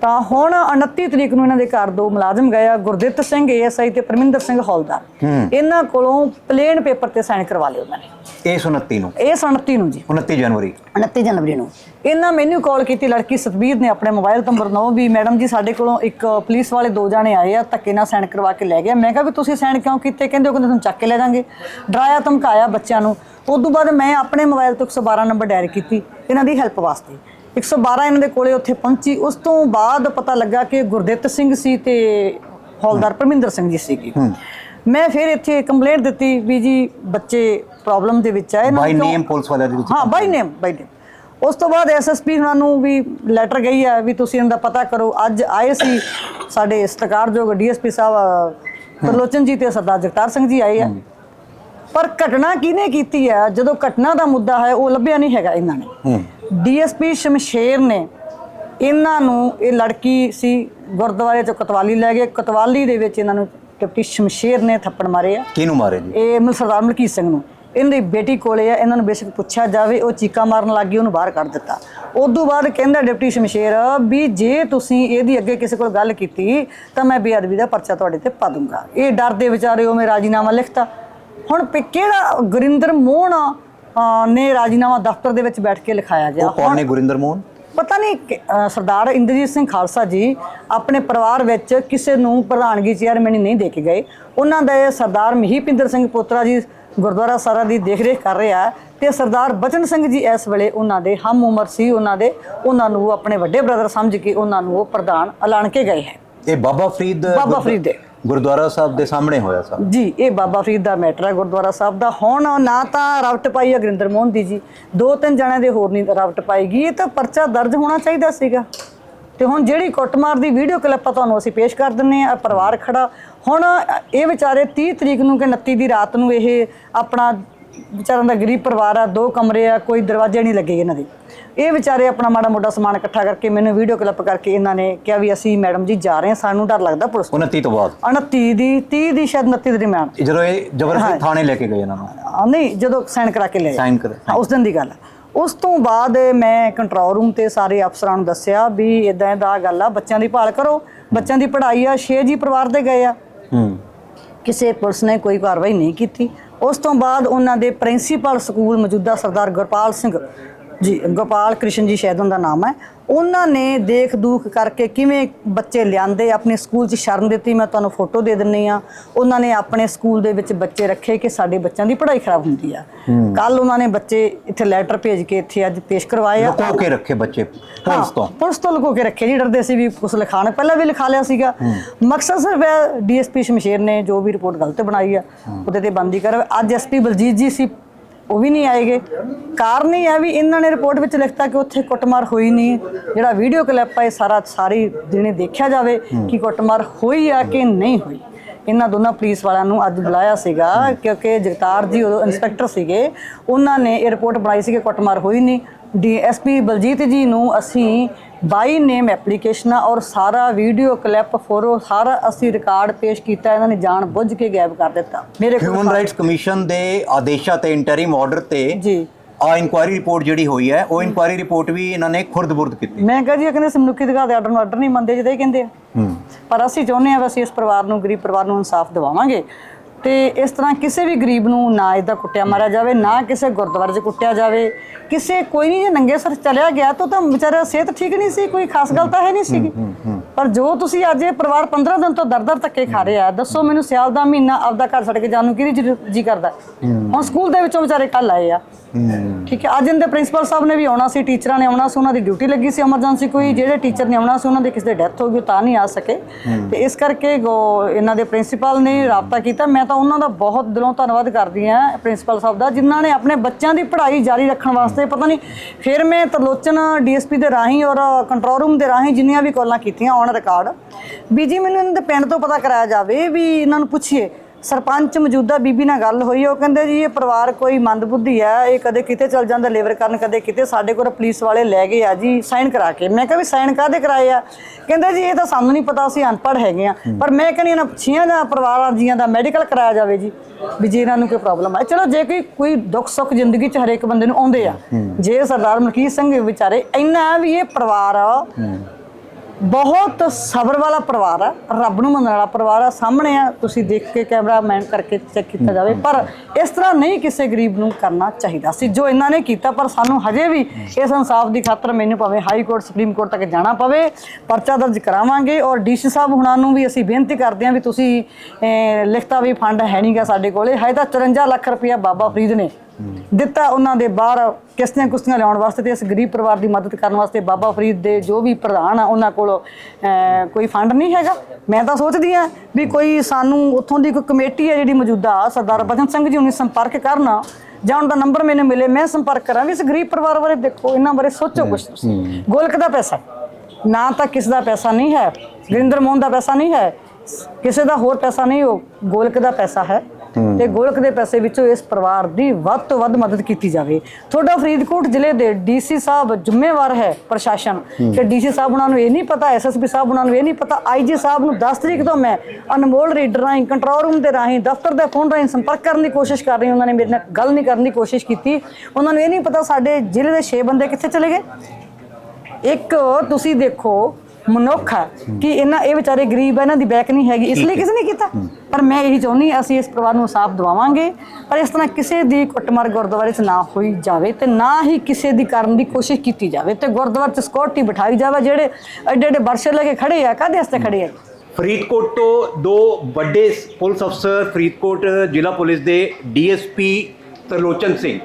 ਤਾਂ ਹੁਣ 29 ਤਰੀਕ ਨੂੰ ਇਹਨਾਂ ਦੇ ਘਰ ਦੋ ਮੁਲਾਜ਼ਮ ਗਏ ਆ ਗੁਰਦਿੱਤ ਸਿੰਘ ਏਐਸਆਈ ਤੇ ਪਰਮਿੰਦਰ ਸਿੰਘ ਹੌਲਦਾਰ। ਇਹਨਾਂ ਕੋਲੋਂ ਪਲੇਨ ਪੇਪਰ ਤੇ ਸਾਈਨ ਕਰਵਾ ਲਿਓ ਉਹਨਾਂ ਨੇ। ਇਹ 29 ਨੂੰ? ਇਹ 29 ਨੂੰ ਜੀ। 29 ਜਨਵਰੀ। 29 ਜਨਵਰੀ ਨੂੰ। ਇਹਨਾਂ ਮੈਨੂੰ ਕਾਲ ਕੀਤੀ ਲੜਕੀ ਸਤਬੀਰ ਨੇ ਆਪਣੇ ਮੋਬਾਈਲ ਨੰਬਰ ਨੌ ਵੀ ਮੈਡਮ ਜੀ ਸਾਡੇ ਕੋਲੋਂ ਇੱਕ ਪੁਲਿਸ ਵਾਲੇ ਦੋ ਜਾਣੇ ਆਏ ਆ ਧੱਕੇ ਨਾਲ ਸਾਈਨ ਕਰਵਾ ਕੇ ਲੈ ਗਏ ਮੈਂ ਕਿਹਾ ਵੀ ਤੁਸੀਂ ਸਾਈਨ ਕਿਉਂ ਕੀਤੇ? ਕਹਿੰਦੇ ਉਹ ਕਹਿੰਦੇ ਤੁਹਾਨੂੰ ਚੱਕ ਕੇ ਲੈ ਜਾਾਂਗੇ। ਡਰਾਇਆ ਧਮਕਾਇਆ ਬੱਚਿਆਂ ਨੂੰ। ਉਸ ਤੋਂ ਬਾਅਦ ਮੈਂ ਆਪਣੇ ਮੋਬਾਈਲ ਤੋਂ 112 ਨੰਬਰ ਡਾਇਲ ਕੀਤੀ ਇਹਨਾਂ ਦੀ ਹੈਲਪ ਵਾਸਤੇ। 112 ਇਹਨਾਂ ਦੇ ਕੋਲੇ ਉੱਥੇ ਪਹੁੰਚੀ। ਉਸ ਤੋਂ ਬਾਅਦ ਪਤਾ ਲੱਗਾ ਕਿ ਗੁਰਦਿੱਤ ਸਿੰਘ ਸੀ ਤੇ ਹੌਲਦਾਰ ਪਰਮਿੰਦਰ ਸਿੰਘ ਜੀ ਸੀਗੇ। ਮੈਂ ਫਿਰ ਇੱਥੇ ਕੰਪਲੇਂਟ ਦਿੱਤੀ ਵੀ ਜੀ ਬੱਚੇ ਪ੍ਰੋਬਲਮ ਦੇ ਵਿੱਚ ਆਏ ਬਾਈ ਕਿਉਂ- ਨੇਮ ਪੁਲਿਸ ਵਾਲਿਆਂ ਦੇ ਵਿੱਚ ਹਾਂ ਬਾਈ ਨੇਮ ਬਾਈ ਨੇਮ ਉਸ ਤੋਂ ਬਾਅਦ ਐਸਐਸਪੀ ਉਹਨਾਂ ਨੂੰ ਵੀ ਲੈਟਰ ਗਈ ਹੈ ਵੀ ਤੁਸੀਂ ਇਹਨਾਂ ਦਾ ਪਤਾ ਕਰੋ। ਅੱਜ ਆਏ ਸੀ ਸਾਡੇ ਸਤਿਕਾਰਯੋਗ ਡੀਐਸਪੀ ਸਾਹਿਬ ਤਰਲੋਚਨ ਜੀ ਤੇ ਸਰਦਾਰ ਜਗਤਾਰ ਸਿੰਘ ਜੀ ਆਏ ਆ। ਪਰ ਘਟਨਾ ਕਿਹਨੇ ਕੀਤੀ ਹੈ? ਜਦੋਂ ਘਟਨਾ ਦਾ ਮੁੱਦਾ ਹੈ ਉਹ ਲੱਭਿਆ ਨਹੀਂ ਹੈਗਾ ਇਹਨਾਂ ਨੇ। ਹੂੰ। ਡੀਐਸਪੀ ਸ਼ਮਸ਼ੇਰ ਨੇ ਇਹਨਾਂ ਨੂੰ ਇਹ ਲੜਕੀ ਸੀ ਗੁਰਦੁਆਰੇ ਤੋਂ ਕਤਵਾਲੀ ਲੈ ਗਏ। ਕਤਵਾਲੀ ਦੇ ਵਿੱਚ ਇਹਨਾਂ ਨੂੰ ਡਿਪਟੀ ਸ਼ਮਸ਼ੇਰ ਨੇ ਥੱਪੜ ਮਾਰੇ ਆ। ਕਿਹਨੂੰ ਮਾਰੇ ਜੀ? ਇਹ ਮਲ ਸਰਦਾਰ ਮਲਕੀਤ ਸਿੰਘ ਨੂੰ। ਇਹਨਾਂ ਦੀ ਬੇਟੀ ਕੋਲੇ ਆ ਇਹਨਾਂ ਨੂੰ ਬੇਸ਼ੱਕ ਪੁੱਛਿਆ ਜਾਵੇ ਉਹ ਚੀਕਾ ਮਾਰਨ ਲੱਗ ਉਹਨੂੰ ਬਾਹਰ ਕੱਢ ਦਿੱਤਾ। ਉਸ ਤੋਂ ਬਾਅਦ ਕਹਿੰਦਾ ਡਿਪਟੀ ਸ਼ਮਸ਼ੇਰ ਵੀ ਜੇ ਤੁਸੀਂ ਇਹਦੀ ਅੱਗੇ ਕਿਸੇ ਕੋਲ ਗੱਲ ਕੀਤੀ ਤਾਂ ਮੈਂ ਬੇਅਦਬੀ ਦਾ ਪਰਚਾ ਤੁਹਾਡੇ ਤੇ ਪਾ ਦੂੰਗਾ। ਇਹ ਡਰ ਦੇ ਵਿਚਾਰੇ ਉਹ ਮੈਂ ਰਾਜੀਨਾਮਾ ਲਿਖਤਾ। ਹੁਣ ਪਿ- ਕਿਹੜਾ ਗੁਰਿੰਦਰ ਮੋਹਨ ਨੇ ਰਾਜੀਨਾਮਾ ਦਫ਼ਤਰ ਦੇ ਵਿੱਚ ਬੈਠ ਕੇ ਲਿਖਾਇਆ ਗਿਆ? ਉਹ ਕੌਣ ਨੇ ਗੁਰਿੰਦਰ ਮੋਹਨ? ਪਤਾ ਨਹੀਂ ਕਿ- ਸਰਦਾਰ ਇੰਦਰਜੀਤ ਸਿੰਘ ਖਾਲਸਾ ਜੀ ਆਪਣੇ ਪਰਿਵਾਰ ਵਿੱਚ ਕਿਸੇ ਨੂੰ ਪ੍ਰਧਾਨਗੀ ਚੇਅਰਮੈਨ ਨਹੀਂ ਦੇ ਕੇ ਗਏ। ਉਹਨਾਂ ਦਾ ਸਰਦਾਰ ਮਹੀਪਿੰਦਰ ਸਿੰਘ ਪੋਤਰਾ ਜੀ ਗੁਰਦੁਆਰਾ ਸਾਰਾ ਦੀ ਦੇਖਰੇਖ ਕਰ ਰਿਹਾ ਹੈ ਤੇ ਸਰਦਾਰ ਬਚਨ ਸਿੰਘ ਜੀ ਇਸ ਵੇਲੇ ਉਹਨਾਂ ਦੇ ਹਮ ਉਮਰ ਸੀ। ਉਹਨਾਂ ਦੇ ਉਹਨਾਂ ਨੂੰ ਉਹ ਆਪਣੇ ਵੱਡੇ ਬ੍ਰਦਰ ਸਮਝ ਕੇ ਉਹਨਾਂ ਨੂੰ ਉਹ ਪ੍ਰਧਾਨ ਐਲਾਨ ਕੇ ਗਏ ਹੈ। ਇਹ ਬਾਬਾ ਫਰੀਦ ਬਾਬਾ ਫਰੀਦ ਦੇ। ਗੁਰਦੁਆਰਾ ਸਾਹਿਬ ਦੇ ਸਾਹਮਣੇ ਹੋਇਆ ਸਰ। ਜੀ, ਇਹ ਬਾਬਾ ਫਰੀਦ ਦਾ ਮੈਟਰ ਹੈ ਗੁਰਦੁਆਰਾ ਸਾਹਿਬ ਦਾ। ਹੁਣ ਨਾ ਤਾਂ ਰਵਟ ਪਾਈ ਅਗਰਿੰਦਰ ਮੋਹਨ ਦੀ ਜੀ। ਦੋ ਤਿੰਨ ਜਣਿਆਂ ਦੇ ਹੋਰ ਨਹੀਂ ਰਵਟ ਗਈ। ਇਹ ਤਾਂ ਪਰਚਾ ਦਰਜ ਹੋਣਾ ਚਾਹੀਦਾ ਸੀਗਾ। ਤੇ ਹੁਣ ਜਿਹੜੀ ਕੁੱਟਮਾਰ ਦੀ ਵੀਡੀਓ ਕਲਿੱਪ ਤੁਹਾਨੂੰ ਅਸੀਂ ਪੇਸ਼ ਕਰ ਦਿੰਨੇ ਆ ਪਰਿਵਾਰ ਖੜਾ। ਹੁਣ ਇਹ ਵਿਚਾਰੇ 30 ਤਰੀਕ ਨੂੰ ਕਿ 29 ਦੀ ਰਾਤ ਨੂੰ ਇਹ ਆਪਣਾ ਵਿਚਾਰਾਂ ਦਾ ਗਰੀਬ ਪਰਿਵਾਰ ਆ ਦੋ ਕਮਰੇ ਆ ਕੋਈ ਦਰਵਾਜ਼ੇ ਨਹੀਂ ਲੱਗੇ ਇਹਨਾਂ ਦੇ। ਇਹ ਵਿਚਾਰੇ ਆਪਣਾ ਮਾੜਾ ਮੋਟਾ ਸਮਾਨ ਇਕੱਠਾ ਕਰਕੇ ਮੈਨੂੰ ਵੀਡੀਓ ਕਲਿੱਪ ਕਰਕੇ ਇਹਨਾਂ ਨੇ ਕਿਹਾ ਵੀ ਅਸੀਂ ਮੈਡਮ ਜੀ ਜਾ ਰਹੇ ਹਾਂ ਸਾਨੂੰ ਡਰ ਲੱਗਦਾ ਪੁਲਿਸ ਤੋਂ। 29 ਤੋਂ ਬਾਅਦ? 29 ਦੀ 30 ਦੀ ਸ਼ਾਇਦ 29 ਦੇ ਦਰਮਿਆਨ ਜਦੋਂ ਇਹ ਜ਼ਬਰਦਸਤੀ ਥਾਣੇ ਲੈ ਕੇ ਗਏ ਇਹਨਾਂ ਨੂੰ? ਆ, ਨਹੀਂ ਜਦੋਂ ਸਾਈਨ ਕਰਾ ਕੇ ਲੈ ਸਾਈਨ ਕਰ ਉਸ ਦਿਨ ਦੀ ਗੱਲ ਹੈ ਉਸ ਤੋਂ ਬਾਅਦ ਮੈਂ ਕੰਟਰੋਲ ਰੂਮ ਤੇ ਸਾਰੇ ਅਫਸਰਾਂ ਨੂੰ ਦੱਸਿਆ ਵੀ ਇਦਾਂ ਦਾ ਗੱਲ ਆ ਬੱਚਿਆਂ ਦੀ ਭਾਲ ਕਰੋ। ਬੱਚਿਆਂ ਦੀ ਪੜ੍ਹਾਈ ਆ ਛੇ ਜੀ ਪਰਿਵਾਰ ਦੇ ਗਏ ਆ। ਹੂੰ। ਕਿਸੇ ਪੁਲਿਸ ਨੇ ਕੋਈ ਕਾਰਵਾਈ ਨਹੀਂ ਕੀਤੀ। ਉਸ ਤੋਂ ਬਾਅਦ ਉਹਨਾਂ ਦੇ ਪ੍ਰਿੰਸੀਪਲ ਸਕੂਲ ਮੌਜੂਦਾ ਸਰਦਾਰ ਗੁਰਪਾਲ ਸਿੰਘ ਜੀ ਗੋਪਾਲ ਕ੍ਰਿਸ਼ਨ ਜੀ ਸ਼ਾਇਦ ਉਹਨਾਂ ਦਾ ਨਾਮ ਹੈ। ਉਹਨਾਂ ਨੇ ਦੇਖ ਦੂਖ ਕਰਕੇ ਕਿਵੇਂ ਬੱਚੇ ਲਿਆਂਦੇ ਆਪਣੇ ਸਕੂਲ 'ਚ ਸ਼ਰਨ ਦਿੱਤੀ ਮੈਂ ਤੁਹਾਨੂੰ ਫੋਟੋ ਦੇ ਦਿੰਨੀ ਆ ਉਹਨਾਂ ਨੇ ਆਪਣੇ ਸਕੂਲ ਦੇ ਵਿੱਚ ਬੱਚੇ ਰੱਖੇ ਕਿ ਸਾਡੇ ਬੱਚਿਆਂ ਦੀ ਪੜ੍ਹਾਈ ਖਰਾਬ ਹੁੰਦੀ ਆ। ਕੱਲ ਉਹਨਾਂ ਨੇ ਬੱਚੇ ਇੱਥੇ ਲੈਟਰ ਭੇਜ ਕੇ ਇੱਥੇ ਅੱਜ ਪੇਸ਼ ਕਰਵਾਏ ਆ। ਲੁਕੋ ਕੇ ਰੱਖੇ ਬੱਚੇ ਪੁਲਿਸ ਤੋਂ। ਪੁਲਿਸ ਤੋਂ ਲੁਕੋ ਕੇ ਰੱਖੇ ਜੀ ਡਰਦੇ ਸੀ ਵੀ ਕੁਝ ਲਿਖਾਣ ਪਹਿਲਾਂ ਵੀ ਲਿਖਾ ਲਿਆ ਸੀਗਾ। ਮਕਸਦ ਸਿਰਫ ਹੈ ਡੀਐਸਪੀ ਸ਼ਮਸ਼ੇਰ ਨੇ ਜੋ ਵੀ ਰਿਪੋਰਟ ਗਲਤ ਬਣਾਈ ਆ ਉਹਦੇ ਤੇ ਬੰਦੀ ਕਰ। ਅੱਜ ਐਸਪੀ ਬਲਜੀਤ ਜੀ ਸੀ ਉਹ ਵੀ ਨਹੀਂ ਆਏਗੇ। ਕਾਰਨ ਇਹ ਹੈ ਵੀ ਇਹਨਾਂ ਨੇ ਰਿਪੋਰਟ ਵਿੱਚ ਲਿਖਤਾ ਕਿ ਉੱਥੇ ਕੁੱਟਮਾਰ ਹੋਈ ਨਹੀਂ ਜਿਹੜਾ ਵੀਡੀਓ ਕਲਿੱਪ ਹੈ ਸਾਰਾ ਸਾਰੀ ਦਿਨੇ ਦੇਖਿਆ ਜਾਵੇ ਕਿ ਕੁੱਟਮਾਰ ਹੋਈ ਆ ਕਿ ਨਹੀਂ ਹੋਈ। ਇਹਨਾਂ ਦੋਨਾਂ ਪੁਲਿਸ ਵਾਲਿਆਂ ਨੂੰ ਅੱਜ ਬੁਲਾਇਆ ਸੀਗਾ ਕਿਉਂਕਿ ਜਗਤਾਰ ਜੀ ਉਦੋਂ ਇੰਸਪੈਕਟਰ ਸੀਗੇ ਉਹਨਾਂ ਨੇ ਇਹ ਰਿਪੋਰਟ ਬਣਾਈ ਸੀ ਕਿ ਕੁੱਟਮਾਰ ਹੋਈ ਨਹੀਂ। ਡੀਐਸਪੀ ਬਲਜੀਤ ਜੀ ਨੂੰ ਅਸੀਂ ਬਾਈ ਨੇਮ ਐਪਲੀਕੇਸ਼ਨ ਔਰ ਸਾਰਾ ਵੀਡੀਓ ਕਲਿੱਪ ਫੋਟੋ ਸਾਰਾ ਅਸੀਂ ਰਿਕਾਰਡ ਪੇਸ਼ ਕੀਤਾ ਇਹਨਾਂ ਨੇ ਜਾਣ ਬੁੱਝ ਕੇ ਗਾਇਬ ਕਰ ਦਿੱਤਾ। ਮੇਰੇ ਕੋਲ ਹਿਊਮਨ ਰਾਈਟਸ ਕਮਿਸ਼ਨ ਦੇ ਆਦੇਸ਼ਾਂ ਤੇ ਇੰਟਰਿਮ ਆਰਡਰ ਤੇ ਜੀ। ਆ ਇਨਕੁਆਇਰੀ ਰਿਪੋਰਟ ਜਿਹੜੀ ਹੋਈ ਹੈ ਉਹ ਇਨਕੁਆਇਰੀ ਰਿਪੋਰਟ ਵੀ ਇਹਨਾਂ ਨੇ ਖੁਰਦ-ਬੁਰਦ ਕੀਤੀ। ਮੈਂ ਕਹਾਂ ਜੀ ਇਹ ਕਹਿੰਦੇ ਸਮਨੁੱਖੀ ਅਧਿਕਾਰ ਦੇ ਆਰਡਰ ਨੂੰ ਆਰਡਰ ਨਹੀਂ ਮੰਨਦੇ ਜਿਹਦੇ ਕਹਿੰਦੇ ਆ। ਹੂੰ। ਪਰ ਅਸੀਂ ਚਾਹੁੰਦੇ ਹਾਂ ਵੀ ਅਸੀਂ ਇਸ ਪਰਿਵਾਰ ਨੂੰ ਗਰੀਬ ਪਰਿਵਾਰ ਨੂੰ ਇਨਸਾਫ ਦਿਵਾਵਾਂਗੇ। ਤੇ ਇਸ ਤਰ੍ਹਾਂ ਕਿਸੇ ਵੀ ਗਰੀਬ ਨੂੰ ਨਾ ਇਦਾਂ ਕੁੱਟਿਆ ਮਾਰਿਆ ਜਾਵੇ ਨਾ ਕਿਸੇ ਗੁਰਦੁਆਰੇ 'ਚ ਕੁੱਟਿਆ ਜਾਵੇ ਕਿਸੇ ਕੋਈ ਨਹੀਂ ਜੇ ਨੰਗੇ ਸਰ ਚਲਿਆ ਗਿਆ ਤਾਂ ਉਹ ਤਾਂ ਵਿਚਾਰਾ ਸਿਹਤ ਠੀਕ ਨਹੀਂ ਸੀ ਕੋਈ ਖਾਸ ਗੱਲ ਤਾਂ ਹੈ ਨਹੀਂ ਸੀਗੀ। ਪਰ ਜੋ ਤੁਸੀਂ ਅੱਜ ਇਹ ਪਰਿਵਾਰ 15 ਦਿਨ ਤੋਂ ਦਰ-ਦਰ ਧੱਕੇ ਖਾ ਰਿਹਾ ਹੈ, ਦੱਸੋ ਮੈਨੂੰ ਸਿਆਲ ਦਾ ਮਹੀਨਾ ਆਪਦਾ ਘਰ ਛੱਡ ਕੇ ਜਾਣ ਨੂੰ ਕਿਹਦੀ ਜੀ ਕਰਦਾ? ਹੁਣ ਸਕੂਲ ਦੇ ਵਿੱਚੋਂ ਵਿਚਾਰੇ ਕੱਲ ਆਏ ਆ। ਠੀਕ ਹੈ, ਅੱਜ ਇਹਨਾਂ ਦੇ ਪ੍ਰਿੰਸੀਪਲ ਸਾਹਿਬ ਨੇ ਵੀ ਆਉਣਾ ਸੀ ਟੀਚਰਾਂ ਨੇ ਆਉਣਾ ਸੀ, ਉਹਨਾਂ ਦੀ ਡਿਊਟੀ ਲੱਗੀ ਸੀ ਐਮਰਜੈਂਸੀ ਕੋਈ, ਜਿਹੜੇ ਟੀਚਰ ਨੇ ਆਉਣਾ ਸੀ, ਉਹਨਾਂ ਦੇ ਕਿਸੇ ਦੇ ਡੈਥ ਹੋ ਗਈ, ਉਹ ਤਾਂ ਨਹੀਂ ਆ ਸਕੇ। ਤੇ ਇਸ ਕਰਕੇ ਗੋ- ਇਹਨਾਂ ਦੇ ਪ੍ਰਿੰਸੀਪਲ ਨੇ ਰਾਬਤਾ ਕੀਤਾ। ਮੈਂ ਤਾਂ ਉਹਨਾਂ ਦਾ ਬਹੁਤ ਦਿਲੋਂ ਧੰਨਵਾਦ ਕਰਦੀ ਹਾਂ ਪ੍ਰਿੰਸੀਪਲ ਸਾਹਿਬ ਦਾ, ਜਿਨ੍ਹਾਂ ਨੇ ਆਪਣੇ ਬੱਚਿਆਂ ਦੀ ਪੜ੍ਹਾਈ ਜਾਰੀ ਰੱਖਣ ਵਾਸਤੇ, ਪਤਾ ਨਹੀਂ, ਫਿਰ ਮੈਂ ਤਰਲੋਚਨ ਡੀਐਸਪੀ ਦੇ ਰਾਹੀਂ ਔਰ ਕੰਟਰੋਲ ਰੂਮ ਦੇ ਰਾਹੀਂ ਜਿੰਨੀਆਂ ਵੀ ਕਾਲਾਂ ਕੀਤੀਆਂ ਔਨ ਰਿਕਾਰਡ ਵੀ ਜੀ ਮੈਨੂੰ ਇਹਨਾਂ ਦੇ ਪਿੰਡ ਤੋਂ ਪਤਾ ਕਰਾਇਆ ਜਾਵੇ ਵੀ ਇਹਨਾਂ ਨੂੰ ਪੁੱਛੀਏ ਸਰਪੰਚ ਮੌਜੂਦਾ ਬੀਬੀ ਨਾਲ ਗੱਲ ਹੋਈ ਉਹ ਕਹਿੰਦੇ ਜੀ ਇਹ ਪਰਿਵਾਰ ਕੋਈ ਮੰਦਬੁੱਧੀ ਹੈ ਇਹ ਕਦੇ ਕਿਤੇ ਚਲ ਜਾਂਦਾ ਲੇਬਰ ਕਰਨ ਕਦੇ ਕਿਤੇ ਸਾਡੇ ਕੋਲ ਪੁਲਿਸ ਵਾਲੇ ਲੈ ਗਏ ਆ ਜੀ ਸਾਈਨ ਕਰਾ ਕੇ। ਮੈਂ ਕਿਹਾ ਵੀ ਸਾਈਨ ਕਾਹਦੇ ਕਰਾਏ ਆ? ਕਹਿੰਦੇ ਜੀ ਇਹ ਤਾਂ ਸਾਨੂੰ ਨਹੀਂ ਪਤਾ ਅਸੀਂ ਅਨਪੜ੍ਹ ਹੈਗੇ ਆ। ਪਰ ਮੈਂ ਕਹਿੰਦੀ ਇਹਨਾਂ ਛੀਆਂ ਦਾ ਪਰਿਵਾਰਾਂ ਜੀਆਂ ਦਾ ਮੈਡੀਕਲ ਕਰਾਇਆ ਜਾਵੇ ਜੀ ਵੀ ਜੇ ਇਹਨਾਂ ਨੂੰ ਕੋਈ ਪ੍ਰੋਬਲਮ ਹੈ ਚਲੋ ਜੇ ਕੋਈ ਕੋਈ ਦੁੱਖ ਸੁੱਖ ਜ਼ਿੰਦਗੀ 'ਚ ਹਰੇਕ ਬੰਦੇ ਨੂੰ ਆਉਂਦੇ ਆ ਜੇ ਸਰਦਾਰ ਮਲਕੀਤ ਸਿੰਘ ਵਿਚਾਰੇ ਇੰਨਾ ਵੀ ਇਹ ਪਰਿਵਾਰ ਬਹੁਤ ਸਬਰ ਵਾਲਾ ਪਰਿਵਾਰ ਆ, ਰੱਬ ਨੂੰ ਮੰਨਣ ਵਾਲਾ ਪਰਿਵਾਰ ਆ। ਸਾਹਮਣੇ ਆ, ਤੁਸੀਂ ਦੇਖ ਕੇ ਕੈਮਰਾਮੈਨ ਕਰਕੇ ਚੈੱਕ ਕੀਤਾ ਜਾਵੇ, ਪਰ ਇਸ ਤਰ੍ਹਾਂ ਨਹੀਂ ਕਿਸੇ ਗਰੀਬ ਨੂੰ ਕਰਨਾ ਚਾਹੀਦਾ ਸੀ। ਜੋ ਇਹਨਾਂ ਨੇ ਕੀਤਾ, ਪਰ ਸਾਨੂੰ ਹਜੇ ਵੀ ਇਸ ਇਨਸਾਫ ਦੀ ਖਾਤਰ ਮੈਨੂੰ ਭਾਵੇਂ ਹਾਈ ਕੋਰਟ, ਸੁਪਰੀਮ ਕੋਰਟ ਤੱਕ ਜਾਣਾ ਪਵੇ, ਪਰਚਾ ਦਰਜ ਕਰਾਵਾਂਗੇ ਔਰ ਡੀਸੀ ਸਾਹਿਬ ਹੁਣਾਂ ਨੂੰ ਵੀ ਅਸੀਂ ਬੇਨਤੀ ਕਰਦੇ ਹਾਂ ਵੀ ਤੁਸੀਂ ਲਿਖਤਾ ਵੀ ਫੰਡ ਹੈ ਨਹੀਂਗਾ ਸਾਡੇ ਕੋਲੇ। ਹਜੇ ਤਾਂ 54 ਲੱਖ ਰੁਪਇਆ ਬਾਬਾ ਫਰੀਦ ਨੇ ਦਿੱਤਾ ਉਹਨਾਂ ਦੇ ਬਾਹਰ ਕਿਸ਼ਤੀਆਂ ਕੁਸ਼ਤੀਆਂ ਲਿਆਉਣ ਵਾਸਤੇ ਤੇ ਇਸ ਗਰੀਬ ਪਰਿਵਾਰ ਦੀ ਮਦਦ ਕਰਨ ਵਾਸਤੇ ਬਾਬਾ ਫਰੀਦ ਦੇ ਜੋ ਵੀ ਪ੍ਰਧਾਨ ਆ ਉਹਨਾਂ ਕੋਲ ਕੋਈ ਫੰਡ ਨਹੀਂ ਹੈਗਾ। ਮੈਂ ਤਾਂ ਸੋਚਦੀ ਆ ਵੀ ਕੋਈ ਸਾਨੂੰ ਉੱਥੋਂ ਦੀ ਕੋਈ ਕਮੇਟੀ ਹੈ ਜਿਹੜੀ ਮੌਜੂਦਾ ਸਰਦਾਰ ਬਚਨ ਸਿੰਘ ਜੀ ਉਹਨੇ ਸੰਪਰਕ ਕਰਨਾ ਜਾਂ ਉਹਨਾਂ ਦਾ ਨੰਬਰ ਮੈਨੂੰ ਮਿਲੇ ਮੈਂ ਸੰਪਰਕ ਕਰਾਂਗੀ। ਇਸ ਗਰੀਬ ਪਰਿਵਾਰ ਬਾਰੇ ਦੇਖੋ ਇਹਨਾਂ ਬਾਰੇ ਸੋਚੋ ਕੁਝ ਤੁਸੀਂ। ਗੋਲਕ ਦਾ ਪੈਸਾ। ਨਾ ਤਾਂ ਕਿਸ ਦਾ ਪੈਸਾ ਨਹੀਂ ਹੈ। ਗੁਰਿੰਦਰ ਮੋਹਨ ਦਾ ਪੈਸਾ ਨਹੀਂ ਹੈ। ਕਿਸੇ ਦਾ ਹੋਰ ਪੈਸਾ ਨਹੀਂ ਉਹ ਗੋਲਕ ਦਾ ਪੈਸਾ ਹੈ। ਤੇ ਗੋਲਕ ਦੇ ਪੈਸੇ ਵਿੱਚੋਂ ਇਸ ਪਰਿਵਾਰ ਦੀ ਵੱਧ ਤੋਂ ਵੱਧ ਮਦਦ ਕੀਤੀ ਜਾਵੇ। ਤੁਹਾਡਾ ਫਰੀਦਕੋਟ ਜ਼ਿਲ੍ਹੇ ਦੇ ਡੀਸੀ ਸਾਹਿਬ ਜ਼ਿੰਮੇਵਾਰ ਹੈ ਪ੍ਰਸ਼ਾਸਨ। ਕਿ ਡੀਸੀ ਸਾਹਿਬ ਉਹਨਾਂ ਨੂੰ ਇਹ ਨਹੀਂ ਪਤਾ ਐਸਐਸਪੀ ਸਾਹਿਬ ਉਹਨਾਂ ਨੂੰ ਇਹ ਨਹੀਂ ਪਤਾ। ਆਈਜੀ ਸਾਹਿਬ ਨੂੰ 10 ਤਰੀਕ ਤੋਂ ਮੈਂ ਅਨਮੋਲ ਰੀਡਰ ਰਾਹੀਂ ਕੰਟਰੋਲ ਰੂਮ ਦੇ ਰਾਹੀਂ ਦਫ਼ਤਰ ਦੇ ਫੋਨ ਰਾਹੀਂ ਸੰਪਰਕ ਕਰਨ ਦੀ ਕੋਸ਼ਿਸ਼ ਕਰ ਰਹੀ ਉਹਨਾਂ ਨੇ ਮੇਰੇ ਨਾਲ ਗੱਲ ਨਹੀਂ ਕਰਨ ਦੀ ਕੋਸ਼ਿਸ਼ ਕੀਤੀ। ਉਹਨਾਂ ਨੂੰ ਇਹ ਨਹੀਂ ਪਤਾ ਸਾਡੇ ਜ਼ਿਲ੍ਹੇ ਦੇ 6 ਬੰਦੇ ਕਿੱਥੇ ਚਲੇ ਗਏ? ਇੱਕ ਤੁਸੀਂ ਦੇਖੋ ਮਨੁੱਖ ਹੈ ਕਿ ਇਹਨਾਂ ਇਹ ਵਿਚਾਰੇ ਗਰੀਬ ਹੈ ਇਹਨਾਂ ਦੀ ਬੈਕ ਨਹੀਂ ਹੈਗੀ ਇਸ ਲਈ ਕਿਸੇ ਨੇ ਕੀਤਾ? ਪਰ ਮੈਂ ਇਹੀ ਚਾਹੁੰਦੀ ਹਾਂ, ਅਸੀਂ ਇਸ ਪਰਿਵਾਰ ਨੂੰ ਸਾਫ਼ ਦਵਾਵਾਂਗੇ ਪਰ ਇਸ ਤਰ੍ਹਾਂ ਕਿਸੇ ਦੀ ਕੁੱਟਮਾਰ ਗੁਰਦੁਆਰੇ 'ਚ ਨਾ ਹੋਈ ਜਾਵੇ ਤੇ ਨਾ ਹੀ ਕਿਸੇ ਦੀ ਕਰਨ ਦੀ ਕੋਸ਼ਿਸ਼ ਕੀਤੀ ਜਾਵੇ ਤੇ ਗੁਰਦੁਆਰੇ 'ਚ ਸਿਕਿਉਰਿਟੀ ਬਿਠਾਈ ਜਾਵੇ ਜਿਹੜੇ ਐਡੇ ਐਡੇ ਬਰਸ਼ੇ ਲੈ ਕੇ ਖੜੇ ਆ ਕਾਹਦੇ ਵਾਸਤੇ ਖੜੇ ਆ? ਫਰੀਦਕੋਟ ਤੋਂ ਦੋ ਵੱਡੇ ਪੁਲਿਸ ਅਫਸਰ ਫਰੀਦਕੋਟ ਜ਼ਿਲ੍ਹਾ ਪੁਲਿਸ ਦੇ ਡੀਐਸਪੀ ਤਰਲੋਚਨ ਸਿੰਘ।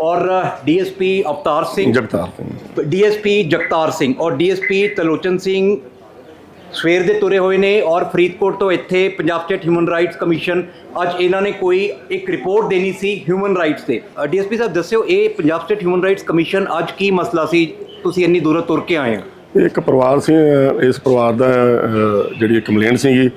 ਔਰ ਡੀਐਸਪੀ ਅਵਤਾਰ ਸਿੰਘ। ਜਗਤਾਰ ਸਿੰਘ। ਡੀਐਸਪੀ ਜਗਤਾਰ ਸਿੰਘ ਔਰ ਡੀਐਸਪੀ ਤਰਲੋਚਨ ਸਿੰਘ ਸਵੇਰ ਦੇ ਤੁਰੇ ਹੋਏ ਨੇ ਔਰ ਫਰੀਦਕੋਟ ਤੋਂ ਇੱਥੇ Punjab state human rights commission ਅੱਜ ਇਹਨਾਂ ਨੇ ਕੋਈ ਇੱਕ ਰਿਪੋਰਟ ਦੇਣੀ ਸੀ ਹਿਊਮਨ ਰਾਈਟਸ ਤੇ। ਡੀਐਸਪੀ ਸਾਹਿਬ ਦੱਸਿਓ ਇਹ Punjab state human rights commission ਅੱਜ ਕੀ ਮਸਲਾ ਸੀ? ਤੁਸੀਂ ਇੰਨੀ ਦੂਰੋਂ ਤੁਰ ਕੇ ਆਏ ਹੋ। ਇੱਕ ਪਰਿਵਾਰ ਸੀ ਅਹ ਇਸ ਪਰਿਵਾਰ ਦਾ ਅਹ, ਜਿਹੜੀ ਕੰਪਲੇਂਟ ਸੀਗੀ